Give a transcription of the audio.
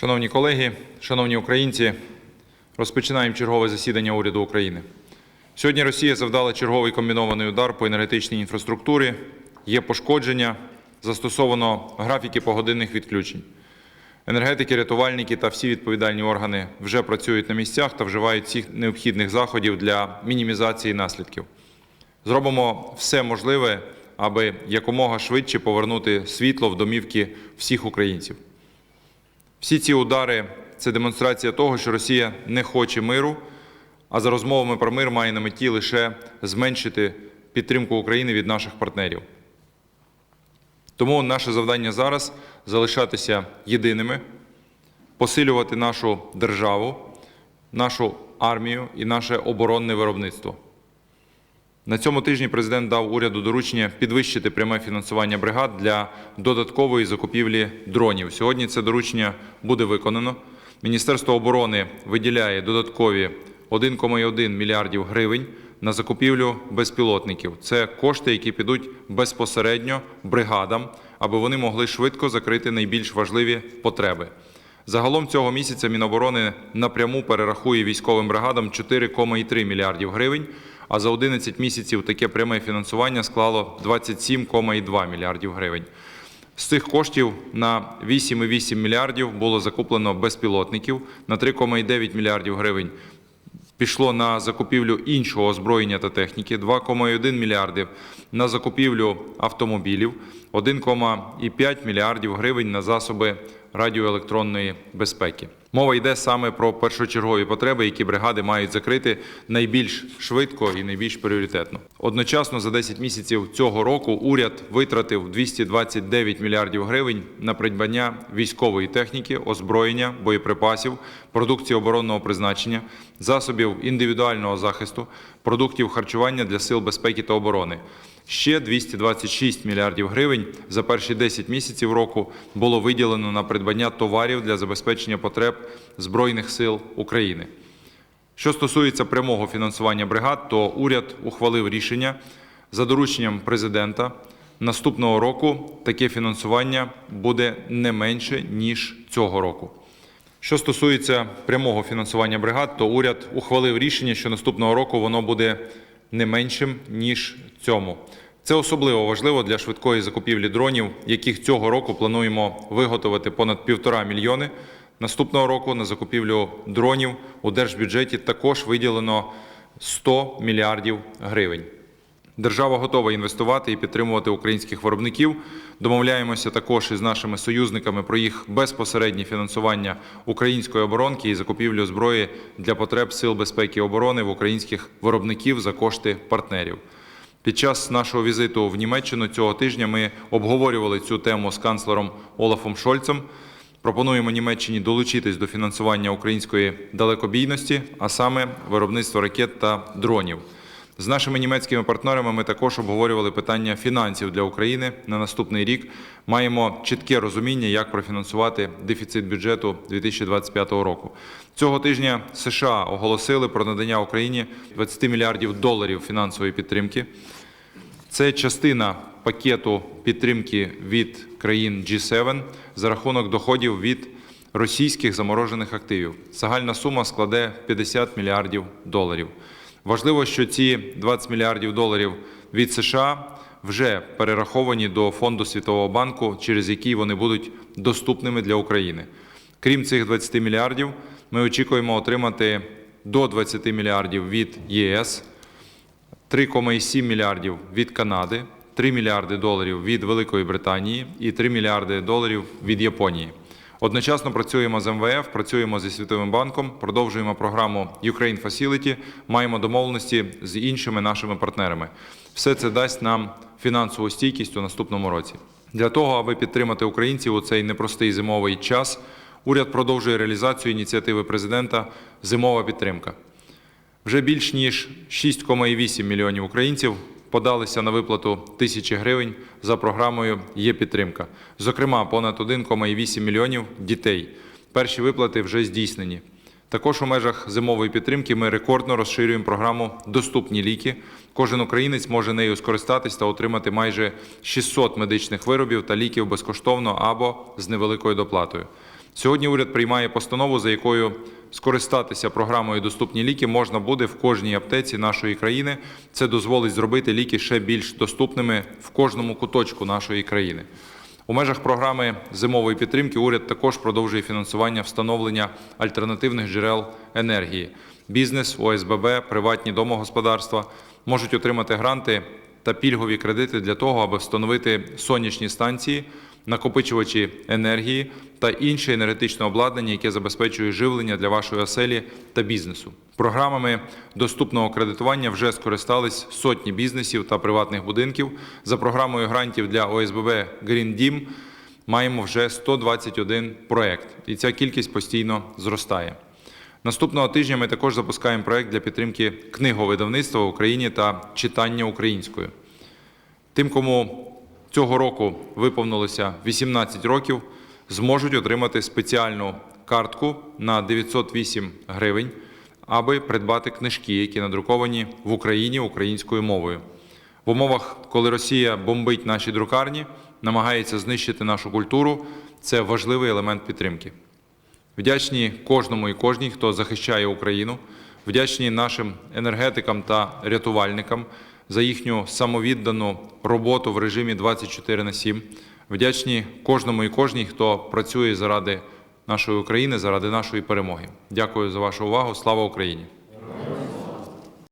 Шановні колеги, шановні українці, розпочинаємо чергове засідання уряду України. Сьогодні Росія завдала черговий комбінований удар по енергетичній інфраструктурі. Є пошкодження, застосовано графіки погодинних відключень. Енергетики, рятувальники та всі відповідальні органи вже працюють на місцях та вживають всіх необхідних заходів для мінімізації наслідків. Зробимо все можливе, аби якомога швидше повернути світло в домівки всіх українців. Всі ці удари це демонстрація того, що Росія не хоче миру, а за розмовами про мир має на меті лише зменшити підтримку України від наших партнерів. Тому наше завдання зараз залишатися єдиними, посилювати нашу державу, нашу армію і наше оборонне виробництво. На цьому тижні президент дав уряду доручення підвищити пряме фінансування бригад для додаткової закупівлі дронів. Сьогодні це доручення буде виконано. Міністерство оборони виділяє додаткові 1,1 мільярдів гривень на закупівлю безпілотників. Це кошти, які підуть безпосередньо бригадам, аби вони могли швидко закрити найбільш важливі потреби. Загалом цього місяця Міноборони напряму перерахує військовим бригадам 4,3 мільярдів гривень, а за 11 місяців таке пряме фінансування склало 27,2 мільярдів гривень. З цих коштів на 8,8 мільярдів було закуплено безпілотників, на 3,9 мільярдів гривень пішло на закупівлю іншого озброєння та техніки, 2,1 мільярдів на закупівлю автомобілів, 1,5 мільярдів гривень на засоби радіоелектронної безпеки. Мова йде саме про першочергові потреби, які бригади мають закрити найбільш швидко і найбільш пріоритетно. Одночасно за 10 місяців цього року уряд витратив 229 мільярдів гривень на придбання військової техніки, озброєння, боєприпасів, продукції оборонного призначення, засобів індивідуального захисту, продуктів харчування для сил безпеки та оборони. Ще 226 мільярдів гривень за перші 10 місяців року було виділено на придбання товарів для забезпечення потреб Збройних сил України. Що стосується прямого фінансування бригад, то уряд ухвалив рішення за дорученням президента. Наступного року таке фінансування буде не менше ніж цього року. Що стосується прямого фінансування бригад, то уряд ухвалив рішення, що наступного року воно буде не меншим ніж цьому. Це особливо важливо для швидкої закупівлі дронів, яких цього року плануємо виготовити понад півтора мільйони. Наступного року на закупівлю дронів у держбюджеті також виділено 100 мільярдів гривень. Держава готова інвестувати і підтримувати українських виробників. Домовляємося також із нашими союзниками про їх безпосереднє фінансування української оборонки і закупівлю зброї для потреб сил безпеки і оборони в українських виробників за кошти партнерів. Під час нашого візиту в Німеччину цього тижня ми обговорювали цю тему з канцлером Олафом Шольцем. Пропонуємо Німеччині долучитись до фінансування української далекобійності, а саме виробництва ракет та дронів. З нашими німецькими партнерами ми також обговорювали питання фінансів для України на наступний рік. Маємо чітке розуміння, як профінансувати дефіцит бюджету 2025 року. Цього тижня США оголосили про надання Україні 20 мільярдів доларів фінансової підтримки. Це частина пакету підтримки від країн G7 за рахунок доходів від російських заморожених активів. Загальна сума складе 50 мільярдів доларів. Важливо, що ці 20 мільярдів доларів від США вже перераховані до фонду Світового банку, через який вони будуть доступними для України. Крім цих 20 мільярдів, ми очікуємо отримати до 20 мільярдів від ЄС, 3,7 мільярдів від Канади, 3 мільярди доларів від Великої Британії і 3 мільярди доларів від Японії. Одночасно працюємо з МВФ, працюємо зі Світовим банком, продовжуємо програму Ukraine Facility, маємо домовленості з іншими нашими партнерами. Все це дасть нам фінансову стійкість у наступному році. Для того, аби підтримати українців у цей непростий зимовий час, уряд продовжує реалізацію ініціативи президента Зимова підтримка. Вже більш ніж 6,8 мільйонів українців подалися на виплату тисячі гривень за програмою Є підтримка. Зокрема, понад 1,8 мільйонів дітей. Перші виплати вже здійснені. Також у межах зимової підтримки ми рекордно розширюємо програму Доступні ліки. Кожен українець може нею скористатись та отримати майже 600 медичних виробів та ліків безкоштовно або з невеликою доплатою. Сьогодні уряд приймає постанову, за якою скористатися програмою Доступні ліки можна буде в кожній аптеці нашої країни. Це дозволить зробити ліки ще більш доступними в кожному куточку нашої країни. У межах програми зимової підтримки уряд також продовжує фінансування встановлення альтернативних джерел енергії. Бізнес, ОСББ, приватні домогосподарства можуть отримати гранти та пільгові кредити для того, аби встановити сонячні станції, накопичувачі енергії та інше енергетичне обладнання, яке забезпечує живлення для вашої оселі та бізнесу. Програмами доступного кредитування вже скористались сотні бізнесів та приватних будинків. За програмою грантів для ОСББ Green Dім маємо вже 121 проект, і ця кількість постійно зростає. Наступного тижня ми також запускаємо проект для підтримки книговидавництва в Україні та читання українською. Тим, кому цього року виповнилося 18 років, зможуть отримати спеціальну картку на 908 гривень, аби придбати книжки, які надруковані в Україні українською мовою. В умовах, коли Росія бомбить наші друкарні, намагається знищити нашу культуру, це важливий елемент підтримки. Вдячні кожному і кожній, хто захищає Україну, вдячні нашим енергетикам та рятувальникам за їхню самовіддану роботу в режимі 24 на 7. Вдячні кожному і кожній, хто працює заради нашої України, заради нашої перемоги. Дякую за вашу увагу. Слава Україні!